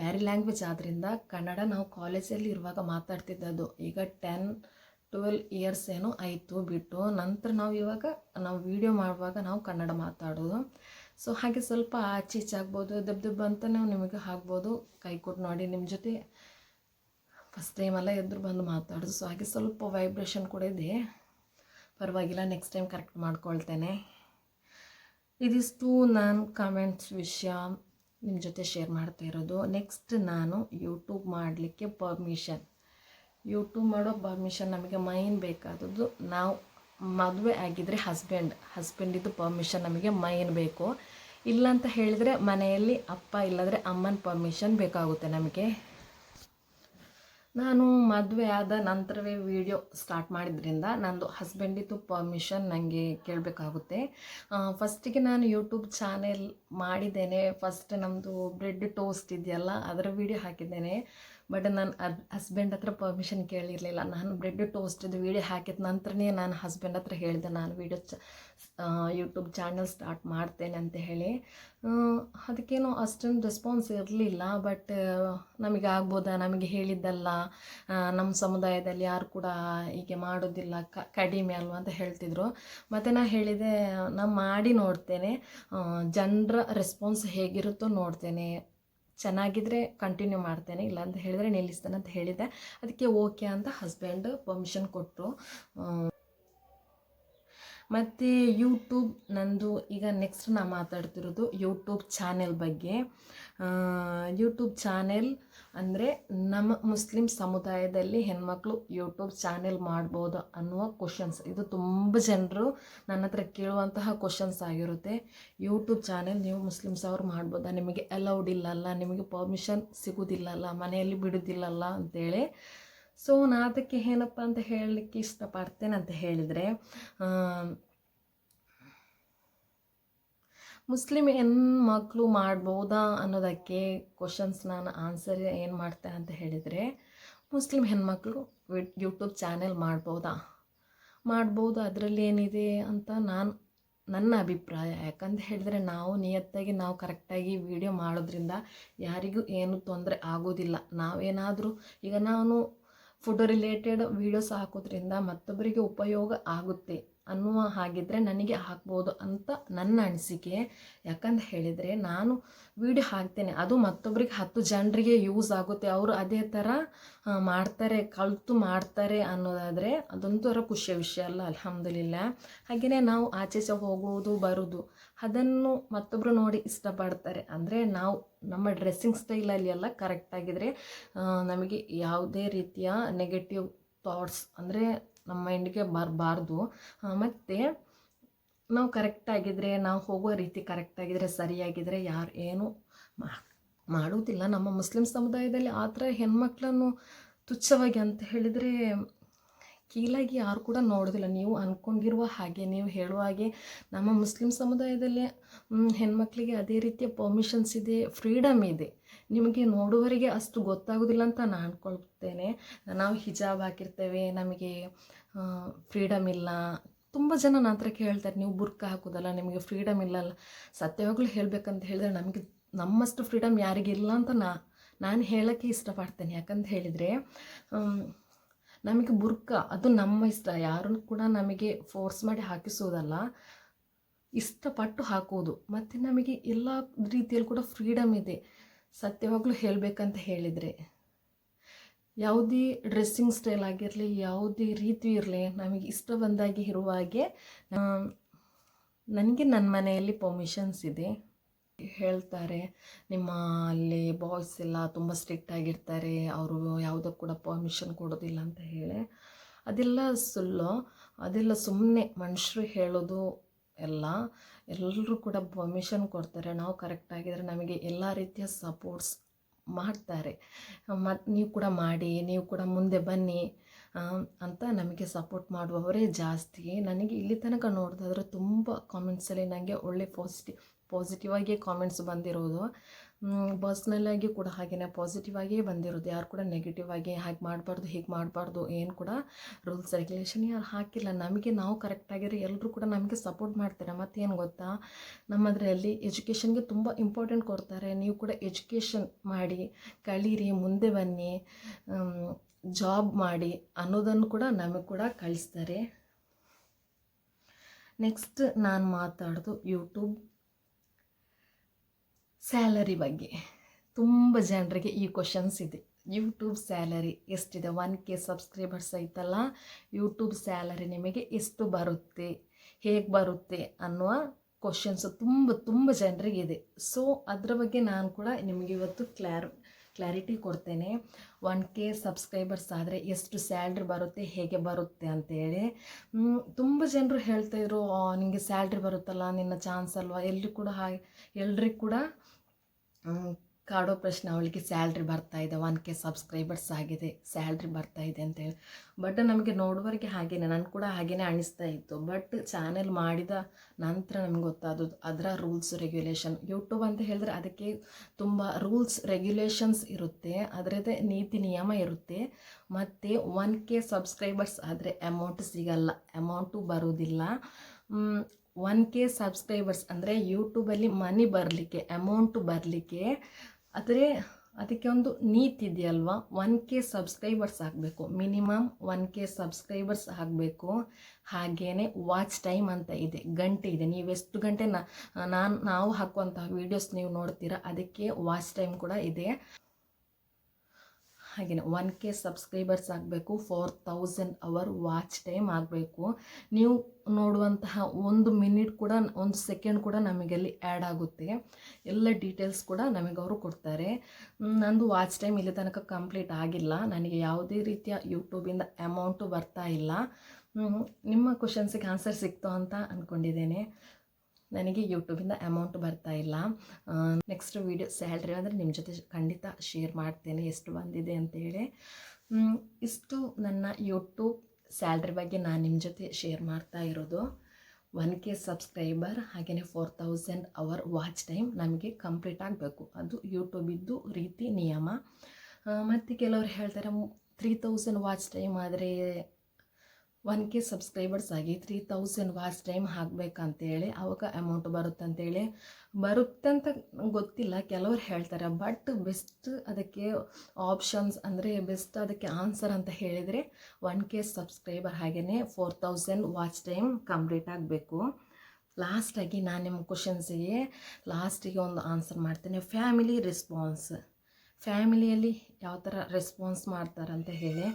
ಬೇರೆ ಲ್ಯಾಂಗ್ವೇಜ್ ಆದ್ದರಿಂದ ಕನ್ನಡ ನಾವು ಕಾಲೇಜಲ್ಲಿ ಇರುವಾಗ ಮಾತಾಡ್ತಿದ್ದದ್ದು. ಈಗ ಟೆನ್ ಟ್ವೆಲ್ ಇಯರ್ಸ್ ಏನೋ ಆಯಿತು ಬಿಟ್ಟು, ನಂತರ ನಾವು ಇವಾಗ, ನಾವು ವೀಡಿಯೋ ಮಾಡುವಾಗ ನಾವು ಕನ್ನಡ ಮಾತಾಡೋದು. ಸೊ ಹಾಗೆ ಸ್ವಲ್ಪ ಆಚೆ ಈಚೆ ಆಗ್ಬೋದು, ದಬ್ ದಬ್ ಅಂತ ನಾವು ನಿಮಗೆ ಹಾಕ್ಬೋದು. ಕೈ ಕೊಟ್ಟು ನೋಡಿ ನಿಮ್ಮ ಜೊತೆ. ಫಸ್ಟ್ ಟೈಮ್ ಎಲ್ಲ ಎದುರು ಬಂದು ಮಾತಾಡೋದು. ಸೊ ಹಾಗೆ ಸ್ವಲ್ಪ ವೈಬ್ರೇಷನ್ ಕೂಡ ಇದೆ. ಪರವಾಗಿಲ್ಲ ನೆಕ್ಸ್ಟ್ ಟೈಮ್ ಕರೆಕ್ಟ್ ಮಾಡ್ಕೊಳ್ತೇನೆ. ಇದಿಷ್ಟು ನಾನು ಕಾಮೆಂಟ್ಸ್ ವಿಷಯ ನಿಮ್ಮ ಜೊತೆ ಶೇರ್ ಮಾಡ್ತಾ ಇರೋದು. ನೆಕ್ಸ್ಟ್ ನಾನು ಯೂಟ್ಯೂಬ್ ಮಾಡಲಿಕ್ಕೆ ಪರ್ಮಿಷನ್ ಯೂಟ್ಯೂಬ್ ಮಾಡೋ ಪರ್ಮಿಷನ್ ನಮಗೆ ಮೈನ್ ಬೇಕಾದದ್ದು ನಾವು ಮದುವೆ ಆಗಿದ್ದರೆ ಹಸ್ಬೆಂಡ್ ಹಸ್ಬೆಂಡಿದ್ದು ಪರ್ಮಿಷನ್ ನಮಗೆ ಮೈನ್ ಬೇಕು. ಇಲ್ಲ ಅಂತ ಹೇಳಿದರೆ ಮನೆಯಲ್ಲಿ ಅಪ್ಪ ಇಲ್ಲದ್ರೆ ಅಮ್ಮನ ಪರ್ಮಿಷನ್ ಬೇಕಾಗುತ್ತೆ ನಮಗೆ. ನಾನು ಮದುವೆ ಆದ ನಂತರವೇ ವಿಡಿಯೋ ಸ್ಟಾರ್ಟ್ ಮಾಡಿದ್ರಿಂದ ನಂದು ಹಸ್ಬೆಂಡಿದ್ದು ಪರ್ಮಿಷನ್ ನನಗೆ ಕೇಳಬೇಕಾಗುತ್ತೆ. ಫಸ್ಟಿಗೆ ನಾನು ಯೂಟ್ಯೂಬ್ ಚಾನೆಲ್ ಮಾಡಿದ್ದೇನೆ. ಫಸ್ಟ್ ನಮ್ಮದು ಬ್ರೆಡ್ ಟೋಸ್ಟ್ ಇದೆಯಲ್ಲ, ಅದರ ವಿಡಿಯೋ ಹಾಕಿದ್ದೇನೆ. ಬಟ್ ನಾನು ಅದು ಹಸ್ಬೆಂಡ್ ಹತ್ರ ಪರ್ಮಿಷನ್ ಕೇಳಿರಲಿಲ್ಲ. ನಾನು ಬ್ರೆಡ್ ಟೋಸ್ಟಿದ್ದು ವೀಡಿಯೋ ಹಾಕಿದ ನಂತರನೇ ನಾನು ಹಸ್ಬೆಂಡ್ ಹತ್ರ ಹೇಳಿದೆ. ನಾನು ವೀಡಿಯೋ ಚ ಯೂಟ್ಯೂಬ್ ಚಾನಲ್ ಸ್ಟಾರ್ಟ್ ಮಾಡ್ತೇನೆ ಅಂತ ಹೇಳಿ. ಅದಕ್ಕೇನು ಅಷ್ಟೊಂದು ರೆಸ್ಪಾನ್ಸ್ ಇರಲಿಲ್ಲ. ಬಟ್ ನಮಗೆ ಆಗ್ಬೋದಾ? ನಮಗೆ ಹೇಳಿದ್ದಲ್ಲ. ನಮ್ಮ ಸಮುದಾಯದಲ್ಲಿ ಯಾರು ಕೂಡ ಹೀಗೆ ಮಾಡೋದಿಲ್ಲ. ಕಡಿಮೆ ಅಲ್ವಾ ಅಂತ ಹೇಳ್ತಿದ್ರು. ಮತ್ತು ನಾನು ಹೇಳಿದೆ ನಾನು ಮಾಡಿ ನೋಡ್ತೇನೆ. ಜನರ ರೆಸ್ಪಾನ್ಸ್ ಹೇಗಿರುತ್ತೋ ನೋಡ್ತೇನೆ. ಚೆನ್ನಾಗಿದ್ರೆ ಕಂಟಿನ್ಯೂ ಮಾಡ್ತೇನೆ ಇಲ್ಲ ಅಂತ ಹೇಳಿದರೆ ನಿಲ್ಲಿಸ್ತೇನೆ ಅಂತ ಹೇಳಿದೆ. ಅದಕ್ಕೆ ಓಕೆ ಅಂತ ಹಸ್ಬೆಂಡ್ ಪರ್ಮಿಷನ್ ಕೊಟ್ಟರು ಮತ್ತು ಯೂಟ್ಯೂಬ್ ನಂದು ಈಗ ನೆಕ್ಸ್ಟ್ ನಾ ಮಾತಾಡ್ತಿರೋದು ಯೂಟ್ಯೂಬ್ ಚಾನೆಲ್ ಬಗ್ಗೆ. ಯೂಟ್ಯೂಬ್ ಚಾನೆಲ್ ಅಂದರೆ ನಮ್ಮ ಮುಸ್ಲಿಂ ಸಮುದಾಯದಲ್ಲಿ ಹೆಣ್ಮಕ್ಳು ಯೂಟ್ಯೂಬ್ ಚಾನೆಲ್ ಮಾಡ್ಬೋದು ಅನ್ನುವ ಕ್ವಶನ್ಸ್ ಇದು ತುಂಬ ಜನರು ನನ್ನ ಹತ್ರ ಕೇಳುವಂತಹ ಕ್ವಶನ್ಸ್ ಆಗಿರುತ್ತೆ. ಯೂಟ್ಯೂಬ್ ಚಾನೆಲ್ ನೀವು ಮುಸ್ಲಿಮ್ಸ್ ಅವ್ರು ಮಾಡ್ಬೋದಾ? ನಿಮಗೆ ಅಲೌಡ್ ಇಲ್ಲಲ್ಲ, ನಿಮಗೆ ಪರ್ಮಿಷನ್ ಸಿಗೋದಿಲ್ಲಲ್ಲ, ಮನೆಯಲ್ಲಿ ಬಿಡೋದಿಲ್ಲಲ್ಲ ಅಂತೇಳಿ. ಸೊ ನಾ ಅದಕ್ಕೆ ಏನಪ್ಪ ಅಂತ ಹೇಳಲಿಕ್ಕೆ ಇಷ್ಟಪಡ್ತೇನೆ ಅಂತ ಹೇಳಿದರೆ ಮುಸ್ಲಿಂ ಹೆಣ್ಮಕ್ಳು ಮಾಡ್ಬೋದಾ ಅನ್ನೋದಕ್ಕೆ ಕ್ವಶನ್ಸ್ ನಾನು ಆನ್ಸರ್ ಏನು ಮಾಡ್ತೆ ಅಂತ ಹೇಳಿದರೆ, ಮುಸ್ಲಿಂ ಹೆಣ್ಮಕ್ಳು ಯೂಟ್ಯೂಬ್ ಚಾನೆಲ್ ಮಾಡ್ಬೋದಾ? ಮಾಡ್ಬೋದು, ಅದರಲ್ಲಿ ಏನಿದೆ ಅಂತ ನಾನು ನನ್ನ ಅಭಿಪ್ರಾಯ. ಯಾಕಂತ ಹೇಳಿದರೆ ನಾವು ನಿಯತ್ತಾಗಿ, ನಾವು ಕರೆಕ್ಟಾಗಿ ವಿಡಿಯೋ ಮಾಡೋದ್ರಿಂದ ಯಾರಿಗೂ ಏನು ತೊಂದರೆ ಆಗೋದಿಲ್ಲ. ನಾವೇನಾದರೂ, ಈಗ ನಾನು ಫುಡ್ ರಿಲೇಟೆಡ್ ವೀಡಿಯೋಸ್ ಹಾಕೋದ್ರಿಂದ ಮತ್ತೊಬ್ಬರಿಗೆ ಉಪಯೋಗ ಆಗುತ್ತೆ. ಅನ್ನುವ ಹಾಗಿದ್ರೆ ನನಗೆ ಹಾಕ್ಬೋದು ಅಂತ ನನ್ನ ಅನಿಸಿಕೆ. ಯಾಕಂತ ಹೇಳಿದರೆ ನಾನು ವಿಡಿಯೋ ಹಾಕ್ತೇನೆ. ಅದು ಮತ್ತೊಬ್ಬರಿಗೆ ಹತ್ತು ಜನರಿಗೆ ಯೂಸ್ ಆಗುತ್ತೆ. ಅವರು ಅದೇ ಥರ ಮಾಡ್ತಾರೆ, ಕಲಿತು ಮಾಡ್ತಾರೆ ಅನ್ನೋದಾದರೆ ಅದೊಂಥರ ಖುಷಿಯ ವಿಷಯ ಅಲ್ಲ, ಅಲ್ಹಮ್ದುಲಿಲ್ಲ. ಹಾಗೆಯೇ ನಾವು ಆಚೆಚೆ ಹೋಗುವುದು ಬರೋದು ಅದನ್ನು ಮತ್ತೊಬ್ಬರು ನೋಡಿ ಇಷ್ಟಪಡ್ತಾರೆ. ಅಂದರೆ ನಾವು ನಮ್ಮ ಡ್ರೆಸ್ಸಿಂಗ್ ಸ್ಟೈಲಲ್ಲಿ ಎಲ್ಲ ಕರೆಕ್ಟಾಗಿದ್ದರೆ ನಮಗೆ ಯಾವುದೇ ರೀತಿಯ ನೆಗೆಟಿವ್ ಥಾಟ್ಸ್ ಅಂದರೆ ನಮ್ಮ ಮೈಂಡ್ಗೆ ಬರಬಾರ್ದು ಮತ್ತು ನಾವು ಕರೆಕ್ಟಾಗಿದ್ದರೆ ನಾವು ಹೋಗೋ ರೀತಿ ಕರೆಕ್ಟಾಗಿದ್ದರೆ ಸರಿಯಾಗಿದ್ದರೆ ಯಾರು ಏನು ಮಾಡುವುದಿಲ್ಲ ನಮ್ಮ ಮುಸ್ಲಿಂ ಸಮುದಾಯದಲ್ಲಿ ಆ ಥರ ಹೆಣ್ಮಕ್ಳನ್ನು ತುಚ್ಛವಾಗಿ ಅಂತ ಹೇಳಿದರೆ ಕೀಳಾಗಿ ಯಾರು ಕೂಡ ನೋಡೋದಿಲ್ಲ. ನೀವು ಅಂದ್ಕೊಂಡಿರುವ ಹಾಗೆ, ನೀವು ಹೇಳುವ ಹಾಗೆ ನಮ್ಮ ಮುಸ್ಲಿಂ ಸಮುದಾಯದಲ್ಲಿ ಹೆಣ್ಮಕ್ಳಿಗೆ ಅದೇ ರೀತಿಯ ಪರ್ಮಿಷನ್ಸ್ ಇದೆ ಫ್ರೀಡಮ್ ಇದೆ. ನಿಮಗೆ ನೋಡುವವರಿಗೆ ಅಷ್ಟು ಗೊತ್ತಾಗೋದಿಲ್ಲ ಅಂತ ನಾನು ಅಂದ್ಕೊಳ್ತೇನೆ ನಾವು ಹಿಜಾಬ್ ಹಾಕಿರ್ತೇವೆ, ನಮಗೆ ಫ್ರೀಡಮ್ ಇಲ್ಲ. ತುಂಬ ಜನ ನನ್ನ ಹತ್ರ ಕೇಳ್ತಾರೆ, ನೀವು ಬುರ್ಕ ಹಾಕೋದಲ್ಲ, ನಿಮಗೆ ಫ್ರೀಡಮ್ ಇಲ್ಲಲ್ಲ ಸತ್ಯವಾಗಲೂ ಹೇಳಬೇಕಂತ ಹೇಳಿದ್ರೆ ನಮಗೆ ನಮ್ಮಷ್ಟು ಫ್ರೀಡಮ್ ಯಾರಿಗಿಲ್ಲ ಅಂತ ನಾ, ನಾನು ಹೇಳೋಕ್ಕೆ ಇಷ್ಟಪಡ್ತೇನೆ. ಯಾಕಂತ ಹೇಳಿದರೆ ನಮಗೆ ಬುರ್ಕ ಅದು ನಮ್ಮ ಇಷ್ಟ. ಯಾರನ್ನು ಕೂಡ ನಮಗೆ ಫೋರ್ಸ್ ಮಾಡಿ ಹಾಕಿಸೋದಲ್ಲ. ಇಷ್ಟಪಟ್ಟು ಹಾಕೋದು. ಮತ್ತು ನಮಗೆ ಎಲ್ಲ ರೀತಿಯಲ್ಲಿ ಕೂಡ ಫ್ರೀಡಮ್ ಇದೆ. ಸತ್ಯವಾಗ್ಲೂ ಹೇಳಬೇಕಂತ ಹೇಳಿದರೆ, ಯಾವುದೇ ಡ್ರೆಸ್ಸಿಂಗ್ ಸ್ಟೈಲ್ ಆಗಿರಲಿ, ಯಾವುದೇ ರೀತಿ ಇರಲಿ, ನಮಗೆ ಇಷ್ಟ ಬಂದಾಗಿ ಇರುವ ಹಾಗೆ ನನಗೆ ನನ್ನ ಮನೆಯಲ್ಲಿ ಪರ್ಮಿಷನ್ಸ್ ಇದೆ. ಹೇಳ್ತಾರೆ, ನಿಮ್ಮ ಅಲ್ಲಿ ಬಾಯ್ಸ್ ಎಲ್ಲ ತುಂಬ ಸ್ಟ್ರಿಕ್ಟ್ ಆಗಿರ್ತಾರೆ, ಅವರು ಯಾವುದಕ್ಕೂ ಕೂಡ ಪರ್ಮಿಷನ್ ಕೊಡೋದಿಲ್ಲ ಅಂತ ಹೇಳಿ. ಅದೆಲ್ಲ ಸುಳ್ಳು, ಅದೆಲ್ಲ ಸುಮ್ಮನೆ ಮನುಷ್ಯರು ಹೇಳೋದು ಎಲ್ಲ ಎಲ್ಲರೂ ಕೂಡ ಪರ್ಮಿಷನ್ ಕೊಡ್ತಾರೆ. ನಾವು ಕರೆಕ್ಟಾಗಿದ್ದರೆ ನಮಗೆ ಎಲ್ಲ ರೀತಿಯ ಸಪೋರ್ಟ್ಸ್ ಮಾಡ್ತಾರೆ. ಮತ್ತು ನೀವು ಕೂಡ ಮಾಡಿ, ನೀವು ಕೂಡ ಮುಂದೆ ಬನ್ನಿ ಅಂತ ನಮಗೆ ಸಪೋರ್ಟ್ ಮಾಡುವವರೇ ಜಾಸ್ತಿ. ನನಗೆ ಇಲ್ಲಿ ತನಕ ನೋಡಿದಾದ್ರೆ ತುಂಬ ಕಾಮೆಂಟ್ಸಲ್ಲಿ ನನಗೆ ಒಳ್ಳೆ ಪಾಸಿಟಿವ್ ಪಾಸಿಟಿವ್ ಆಗಿ ಕಾಮೆಂಟ್ಸ್ ಬಂದಿರೋದು. ಪರ್ಸ್ನಲ್ಲಾಗಿ ಕೂಡ ಹಾಗೆಯೇ ಪಾಸಿಟಿವ್ ಆಗಿಯೇ ಬಂದಿರೋದು. ಯಾರು ಕೂಡ ನೆಗೆಟಿವ್ ಆಗಿ ಹಾಗೆ ಮಾಡಬಾರ್ದು, ಹೀಗೆ ಮಾಡಬಾರ್ದು ಏನು ಕೂಡ ರೂಲ್ಸ್ ರೆಗ್ಯುಲೇಷನ್ ಯಾರು ಹಾಕಿಲ್ಲ. ನಮಗೆ ನಾವು ಕರೆಕ್ಟಾಗಿರೋ ಎಲ್ಲರೂ ಕೂಡ ನಮಗೆ ಸಪೋರ್ಟ್ ಮಾಡ್ತಾರೆ? ಮತ್ತೇನು ಗೊತ್ತಾ? ನಮ್ಮದರಲ್ಲಿ ಎಜುಕೇಷನ್ಗೆ ತುಂಬ ಇಂಪಾರ್ಟೆಂಟ್ ಕೊಡ್ತಾರೆ. ನೀವು ಕೂಡ ಎಜುಕೇಷನ್ ಮಾಡಿ, ಕಳೀರಿ, ಮುಂದೆ ಬನ್ನಿ ಜಾಬ್ ಮಾಡಿ ಅನ್ನೋದನ್ನು ಕೂಡ ನಮಗೆ ಕೂಡ ಕಳಿಸ್ತಾರೆ. ನೆಕ್ಸ್ಟ್ ನಾನು ಮಾತಾಡೋದು ಯೂಟ್ಯೂಬ್ ಸ್ಯಾಲರಿ ಬಗ್ಗೆ. ತುಂಬ ಜನರಿಗೆ ಈ ಕ್ವಶನ್ಸ್ ಇದೆ. ಯೂಟ್ಯೂಬ್ ಸ್ಯಾಲರಿ ಎಷ್ಟಿದೆ? ಒನ್ ಕೆ ಸಬ್ಸ್ಕ್ರೈಬರ್ಸ್ ಐತಲ್ಲ ಯೂಟ್ಯೂಬ್ ಸ್ಯಾಲರಿ ನಿಮಗೆ ಎಷ್ಟು ಬರುತ್ತೆ? ಹೇಗೆ ಬರುತ್ತೆ ಅನ್ನುವ ಕ್ವಶನ್ಸ್ ತುಂಬ ತುಂಬ ಜನರಿಗಿದೆ ಸೊ ಅದರ ಬಗ್ಗೆ ನಾನು ಕೂಡ ನಿಮಗೆ ಇವತ್ತು ಕ್ಲಾರ್ ಕ್ಲಾರಿಟಿ ಕೊಡ್ತೇನೆ. ಒನ್ ಕೆ ಸಬ್ಸ್ಕ್ರೈಬರ್ಸ್ ಆದರೆ ಎಷ್ಟು ಸ್ಯಾಲ್ರಿ ಬರುತ್ತೆ, ಹೇಗೆ ಬರುತ್ತೆ ಅಂತೇಳಿ. ತುಂಬ ಜನರು ಹೇಳ್ತಾಯಿದ್ರು ನಿಮಗೆ ಸ್ಯಾಲ್ರಿ ಬರುತ್ತಲ್ಲ, ನಿನ್ನ ಚಾನ್ಸ್ ಅಲ್ವಾ? ಎಲ್ಲರೂ ಕೂಡ ಹಾಗೆ, ಎಲ್ರಿಗೂ ಕೂಡ ಕಾಡೋ ಪ್ರಶ್ನೆ ಅವಳಿಗೆ ಸ್ಯಾಲ್ರಿ ಬರ್ತಾ ಇದೆ, ಒನ್ ಕೆ ಸಬ್ಸ್ಕ್ರೈಬರ್ಸ್ ಆಗಿದೆ, ಸ್ಯಾಲ್ರಿ ಬರ್ತಾ ಇದೆ ಅಂತೇಳಿ ಬಟ್ ನಮಗೆ ನೋಡುವರಿಗೆ ಹಾಗೇನೆ, ನಾನು ಕೂಡ ಹಾಗೇನೆ ಅನಿಸ್ತಾ ಇತ್ತು. ಬಟ್ ಚಾನೆಲ್ ಮಾಡಿದ ನಂತರ ನಮ್ಗೆ ಗೊತ್ತಾದದು ಅದರ ರೂಲ್ಸ್ ರೆಗ್ಯುಲೇಷನ್. ಯೂಟ್ಯೂಬ್ ಅಂತ ಹೇಳಿದ್ರೆ ಅದಕ್ಕೆ ತುಂಬ ರೂಲ್ಸ್ ರೆಗ್ಯುಲೇಷನ್ಸ್ ಇರುತ್ತೆ, ಅದರದ್ದೇ ನೀತಿ ನಿಯಮ ಇರುತ್ತೆ. ಮತ್ತು ಒನ್ ಕೆ ಸಬ್ಸ್ಕ್ರೈಬರ್ಸ್ ಆದರೆ ಅಮೌಂಟ್ ಸಿಗಲ್ಲ ಅಮೌಂಟು ಬರೋದಿಲ್ಲ. ಒನ್ ಕೆ ಸಬ್ಸ್ಕ್ರೈಬರ್ಸ್ ಅಂದರೆ ಯೂಟ್ಯೂಬಲ್ಲಿ ಮನಿ ಬರಲಿಕ್ಕೆ ಅಮೌಂಟ್ ಬರಲಿಕ್ಕೆ, ಆದರೆ ಅದಕ್ಕೆ ಒಂದು ನೀತಿ ಇದೆಯಲ್ವಾ? ಒನ್ ಕೆ ಸಬ್ಸ್ಕ್ರೈಬರ್ಸ್ ಆಗಬೇಕು. ಮಿನಿಮಮ್ ಒನ್ ಕೆ ಸಬ್ಸ್ಕ್ರೈಬರ್ಸ್ ಆಗಬೇಕು. ಹಾಗೇನೆ ವಾಚ್ ಟೈಮ್ ಅಂತ ಇದೆ. ಗಂಟೆ ಇದೆ. ನೀವು ಎಷ್ಟು ಗಂಟೆ ನಾನು ನಾವು ಹಾಕುವಂತಹ ವೀಡಿಯೋಸ್ ನೀವು ನೋಡ್ತೀರಾ, ಅದಕ್ಕೆ ವಾಚ್ ಟೈಮ್ ಕೂಡ ಇದೆ. ಹಾಗೆಯೇ ಒನ್ ಕೆ ಸಬ್ಸ್ಕ್ರೈಬರ್ಸ್ ಆಗಬೇಕು four thousand hour watch time ಆಗಬೇಕು. ನೀವು ನೋಡುವಂತಹ ಒಂದು ಮಿನಿಟ್ ಕೂಡ, ಒಂದು ಸೆಕೆಂಡ್ ಕೂಡ ನಮಗಲ್ಲಿ ಆ್ಯಡ್ ಆಗುತ್ತೆ. ಎಲ್ಲ ಡೀಟೇಲ್ಸ್ ಕೂಡ ನಮಗೆ ಅವರು ಕೊಡ್ತಾರೆ. ನಂದು ವಾಚ್ ಟೈಮ್ ಇಲ್ಲಿ ತನಕ ಕಂಪ್ಲೀಟ್ ಆಗಿಲ್ಲ. ನನಗೆ ಯಾವುದೇ ರೀತಿಯ ಯೂಟ್ಯೂಬಿಂದ ಅಮೌಂಟು ಬರ್ತಾ ಇಲ್ಲ. ನಿಮ್ಮ ಕ್ವಶನ್ಸಿಗೆ ಆನ್ಸರ್ ಸಿಕ್ತು ಅಂತ ಅಂದ್ಕೊಂಡಿದ್ದೇನೆ ನನಗೆ ಯೂಟ್ಯೂಬಿಂದ ಅಮೌಂಟ್ ಬರ್ತಾ ಇಲ್ಲ. ನೆಕ್ಸ್ಟ್ ವೀಡಿಯೋ ಸ್ಯಾಲ್ರಿ ಅಂದರೆ ನಿಮ್ಮ ಜೊತೆ ಖಂಡಿತ ಶೇರ್ ಮಾಡ್ತೇನೆ ಎಷ್ಟು ಬಂದಿದೆ ಅಂತೇಳಿ ಇಷ್ಟು ನನ್ನ ಯೂಟ್ಯೂಬ್ ಸ್ಯಾಲ್ರಿ ಬಗ್ಗೆ ನಾನು ನಿಮ್ಮ ಜೊತೆ ಶೇರ್ ಮಾಡ್ತಾ ಇರೋದು. ಒನ್ ಕೆ ಸಬ್ಸ್ಕ್ರೈಬರ್ ಹಾಗೆಯೇ four thousand hour watch time ನಮಗೆ ಕಂಪ್ಲೀಟ್ ಆಗಬೇಕು. ಅದು ಯೂಟ್ಯೂಬಿದ್ದು ರೀತಿ ನಿಯಮ. ಮತ್ತು ಕೆಲವರು ಹೇಳ್ತಾರೆ ತ್ರೀ ತೌಸಂಡ್ ವಾಚ್ ಟೈಮ್ ಆದರೆ ಒನ್ ಕೆ ಸಬ್ಸ್ಕ್ರೈಬರ್ಸ್ ಆಗಿ ತ್ರೀ ತೌಸಂಡ್ ವಾಚ್ ಟೈಮ್ ಹಾಕಬೇಕಂತೇಳಿ ಅವಾಗ ಅಮೌಂಟ್ ಬರುತ್ತಂತೇಳಿ. ಬರುತ್ತೆ ಅಂತ ಗೊತ್ತಿಲ್ಲ, ಕೆಲವರು ಹೇಳ್ತಾರೆ ಬಟ್ ಬೆಸ್ಟ್ ಅದಕ್ಕೆ ಆಪ್ಷನ್ಸ್ ಅಂದರೆ ಬೆಸ್ಟ್ ಅದಕ್ಕೆ ಆನ್ಸರ್ ಅಂತ ಹೇಳಿದರೆ ಒನ್ ಕೆ ಸಬ್ಸ್ಕ್ರೈಬರ್ ಹಾಗೆಯೇ four thousand watch time complete ಆಗಬೇಕು. ಲಾಸ್ಟಾಗಿ ನಾನು ನಿಮ್ಮ ಕ್ವಶನ್ಸಿಗೆ ಲಾಸ್ಟಿಗೆ ಒಂದು ಆನ್ಸರ್ ಮಾಡ್ತೇನೆ. ಫ್ಯಾಮಿಲಿ ರೆಸ್ಪಾನ್ಸ್ ಫ್ಯಾಮಿಲಿಯಲ್ಲಿ ಯಾವ ಥರ ರೆಸ್ಪಾನ್ಸ್ ಮಾಡ್ತಾರಂತ ಹೇಳಿ,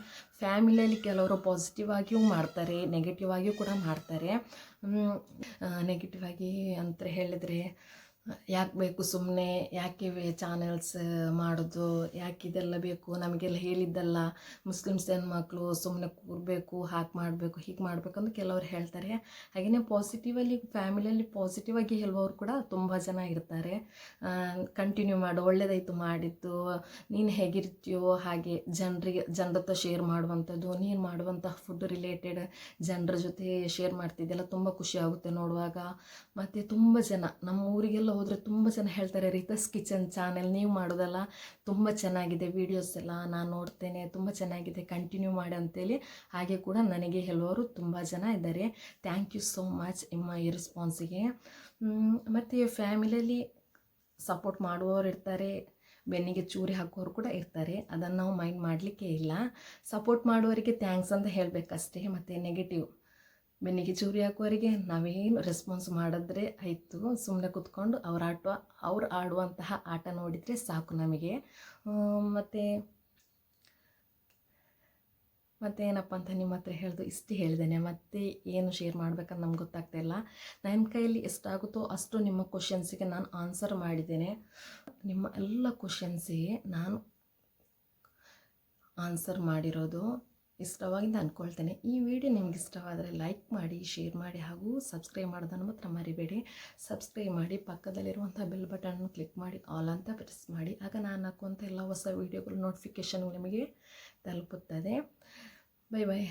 ಫ್ಯಾಮಿಲಿಯಲ್ಲಿ ಕೆಲವರು ಪಾಸಿಟಿವ್ ಆಗಿಯೂ ಮಾಡ್ತಾರೆ ನೆಗೆಟಿವ್ ಆಗಿಯೂ ಕೂಡ ಮಾಡ್ತಾರೆ. ನೆಗೆಟಿವ್ ಆಗಿ ಅಂತ ಹೇಳಿದರೆ ಯಾಕೆ ಬೇಕು ಸುಮ್ಮನೆ ಯಾಕೆ ಚಾನೆಲ್ಸ್ ಮಾಡೋದು? ಯಾಕೆ ಇದೆಲ್ಲ ಬೇಕು? ನಮಗೆಲ್ಲ ಹೇಳಿದ್ದಲ್ಲ. ಮುಸ್ಲಿಮ್ಸ್ ಹೆಣ್ಮಕ್ಳು ಸುಮ್ಮನೆ ಕೂರಬೇಕು, ಹಾಕಿ ಮಾಡಬೇಕು, ಹೀಗೆ ಮಾಡಬೇಕು ಅಂತ ಕೆಲವರು ಹೇಳ್ತಾರೆ. ಹಾಗೆಯೇ ಪಾಸಿಟಿವಲ್ಲಿ ಫ್ಯಾಮಿಲಿಯಲ್ಲಿ ಪಾಸಿಟಿವ್ ಆಗಿ ಹೇಳುವವರು ಕೂಡ ತುಂಬ ಜನ ಇರ್ತಾರೆ. ಕಂಟಿನ್ಯೂ ಮಾಡು ಒಳ್ಳೆಯದಾಯಿತು ಮಾಡಿದ್ದು. ನೀನು ಹೇಗಿರ್ತೀಯೋ ಹಾಗೆ ಜನರಿಗೆ ಜನರ ಹತ್ರ ಶೇರ್ ಮಾಡುವಂಥದ್ದು, ನೀನು ಮಾಡುವಂಥ ಫುಡ್ ರಿಲೇಟೆಡ್ ಜನರ ಜೊತೆ ಶೇರ್ ಮಾಡ್ತಿದ್ದೆಲ್ಲ ತುಂಬ ಖುಷಿ ಆಗುತ್ತೆ ನೋಡುವಾಗ. ಮತ್ತು ತುಂಬ ಜನ ನಮ್ಮ ಊರಿಗೆಲ್ಲ ಹೋದರೆ ತುಂಬ ಜನ ಹೇಳ್ತಾರೆ, ರೀತಸ್ ಕಿಚನ್ ಚಾನೆಲ್ ನೀವು ಮಾಡೋದಲ್ಲ, ತುಂಬ ಚೆನ್ನಾಗಿದೆ ವೀಡಿಯೋಸ್ ಎಲ್ಲ ನಾನು ನೋಡ್ತೇನೆ, ತುಂಬ ಚೆನ್ನಾಗಿದೆ, ಕಂಟಿನ್ಯೂ ಮಾಡಿ ಅಂತೇಳಿ ಹಾಗೆ ಕೂಡ ನನಗೆ ಹೇಳುವವರು ತುಂಬ ಜನ ಇದ್ದಾರೆ. ಥ್ಯಾಂಕ್ ಯು ಸೋ ಮಚ್ ನಿಮ್ಮ ಈ ರೆಸ್ಪಾನ್ಸಿಗೆ. ಮತ್ತು ಫ್ಯಾಮಿಲಿಯಲ್ಲಿ ಸಪೋರ್ಟ್ ಮಾಡುವವರು ಇರ್ತಾರೆ, ಬೆನ್ನಿಗೆ ಚೂರಿ ಹಾಕೋರು ಕೂಡ ಇರ್ತಾರೆ, ಅದನ್ನು ನಾವು ಮೈಂಡ್ ಮಾಡಲಿಕ್ಕೆ ಇಲ್ಲ. ಸಪೋರ್ಟ್ ಮಾಡುವವರಿಗೆ ಥ್ಯಾಂಕ್ಸ್ ಅಂತ ಹೇಳಬೇಕಷ್ಟೇ, ಮತ್ತು ನೆಗೆಟಿವ್. ಬೆನ್ನಿಗೆ ಚೂರಿ ಹಾಕುವವರಿಗೆ ನಾವೇನು ರೆಸ್ಪಾನ್ಸ್ ಮಾಡಿದ್ರೆ ಆಯಿತು. ಸುಮ್ಮನೆ ಕೂತ್ಕೊಂಡು ಅವ್ರ ಆಟ ಅವ್ರು ಆಡುವಂತಹ ಆಟ ನೋಡಿದರೆ ಸಾಕು ನಮಗೆ. ಮತ್ತು ಮತ್ತು ಏನಪ್ಪ ಅಂತ ನಿಮ್ಮ ಹತ್ರ ಹೇಳ್ದು ಇಷ್ಟು ಹೇಳಿದ್ದೇನೆ. ಮತ್ತೆ ಏನು ಶೇರ್ ಮಾಡ್ಬೇಕಂತ ನಮ್ಗೆ ಗೊತ್ತಾಗ್ತಾ ಇಲ್ಲ. ನನ್ನ ಕೈಯಲ್ಲಿ ಎಷ್ಟಾಗುತ್ತೋ ಅಷ್ಟು ನಿಮ್ಮ ಕ್ವಶನ್ಸಿಗೆ ನಾನು ಆನ್ಸರ್ ಮಾಡಿದ್ದೇನೆ. ನಿಮ್ಮ ಎಲ್ಲ ಕ್ವಶನ್ಸಿಗೆ ನಾನು ಆನ್ಸರ್ ಮಾಡಿರೋದು ಇಷ್ಟವಾಗಿಂದ ಅಂದ್ಕೊಳ್ತೇನೆ. ಈ ವಿಡಿಯೋ ನಿಮ್ಗೆ ಇಷ್ಟವಾದರೆ ಲೈಕ್ ಮಾಡಿ ಶೇರ್ ಮಾಡಿ ಹಾಗೂ ಸಬ್ಸ್ಕ್ರೈಬ್ ಮಾಡೋದನ್ನು ಮಾತ್ರ ಮರಿಬೇಡಿ. ಸಬ್ಸ್ಕ್ರೈಬ್ ಮಾಡಿ ಪಕ್ಕದಲ್ಲಿರುವಂಥ ಬೆಲ್ ಬಟನ್ ಕ್ಲಿಕ್ ಮಾಡಿ ಆಲ್ ಅಂತ ಪ್ರೆಸ್ ಮಾಡಿ. ಆಗ ನಾನು ಹಾಕುವಂಥ ಎಲ್ಲ ಹೊಸ ವೀಡಿಯೋಗಳು ನೋಟಿಫಿಕೇಷನ್ ನಿಮಗೆ ತಲುಪುತ್ತದೆ. Bye bye